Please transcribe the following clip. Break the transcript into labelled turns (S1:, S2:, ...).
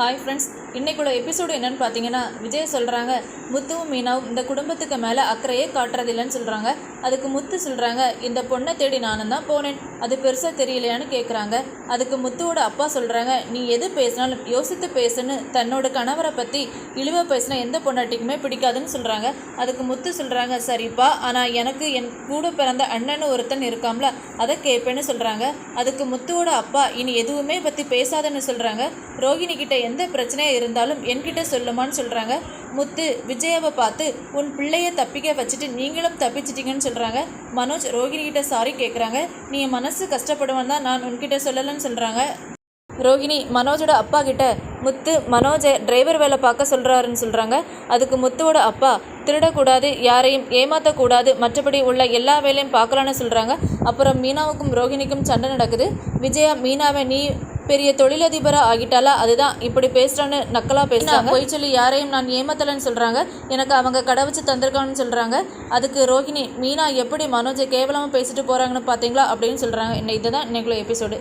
S1: Hi friends இன்றைக்குள்ள episode என்னன்னு பார்த்தீங்கன்னா விஜய் சொல்கிறாங்க முத்துவும் மீனாவும் இந்த குடும்பத்துக்கு மேலே அக்கறையே காட்டுறதில்லைன்னு சொல்கிறாங்க அதுக்கு முத்து சொல்கிறாங்க இந்த பொண்ணை தேடி நானும் தான் போனேன். அது பெருசாக தெரியலையான்னு கேட்குறாங்க அதுக்கு முத்துவோட அப்பா சொல்கிறாங்க நீ எது பேசினாலும் யோசித்து பேசுன்னு தன்னோட கணவரை பற்றி இழிவாக பேசினா எந்த பொண்டாட்டிக்குமே பிடிக்காதுன்னு சொல்கிறாங்க அதுக்கு முத்து சொல்கிறாங்க சரிப்பா ஆனால் எனக்கு என் கூட பிறந்த அண்ணன் ஒருத்தன் இருக்காம்ல அதை கேட்பேன்னு சொல்கிறாங்க அதுக்கு முத்துவோட அப்பா இனி எதுவுமே பற்றி பேசாதன்னு சொல்கிறாங்க ரோஹிணி கிட்ட எந்த பிரச்சனையாக இருந்தாலும் என்கிட்ட சொல்லுமான்னு சொல்கிறாங்க முத்து விஜயாவை பார்த்து உன் பிள்ளைய தப்பிக்க வச்சுட்டு நீங்களும் தப்பிச்சிட்டிங்கன்னு சொல்கிறாங்க மனோஜ் ரோகிணிகிட்ட சாரி கேட்குறாங்க நீ மனசு கஷ்டப்படுவேன் தான் நான் உன்கிட்ட சொல்லலைன்னு சொல்கிறாங்க ரோகிணி மனோஜோட அப்பா கிட்ட முத்து மனோஜை டிரைவர் வேலை பார்க்க சொல்கிறாருன்னு சொல்கிறாங்க அதுக்கு முத்துவோட அப்பா திருடக்கூடாது யாரையும் ஏமாற்றக்கூடாது மற்றபடி உள்ள எல்லா வேலையும் பார்க்கலான்னு சொல்கிறாங்க அப்புறம் மீனாவுக்கும் ரோகிணிக்கும் சண்டை நடக்குது. விஜயா மீனாவை நீ பெரிய தொழிலதிபராக ஆகிட்டாலா அதுதான். இப்படி பேசுகிறான்னு நக்கலாக பேசுகிறாங்க பொய் சொல்லி யாரையும் நான் ஏமாத்தலைன்னு சொல்கிறாங்க எனக்கு அவங்க கடை வச்சு தந்திருக்கான்னு சொல்கிறாங்க அதுக்கு ரோகிணி மீனா எப்படி மனோஜை கேவலமாக பேசிட்டு போகிறாங்கன்னு பார்த்தீங்களா அப்படின்னு சொல்கிறாங்க என்ன இதுதான் இன்னைக்குள்ள எபிசோடு.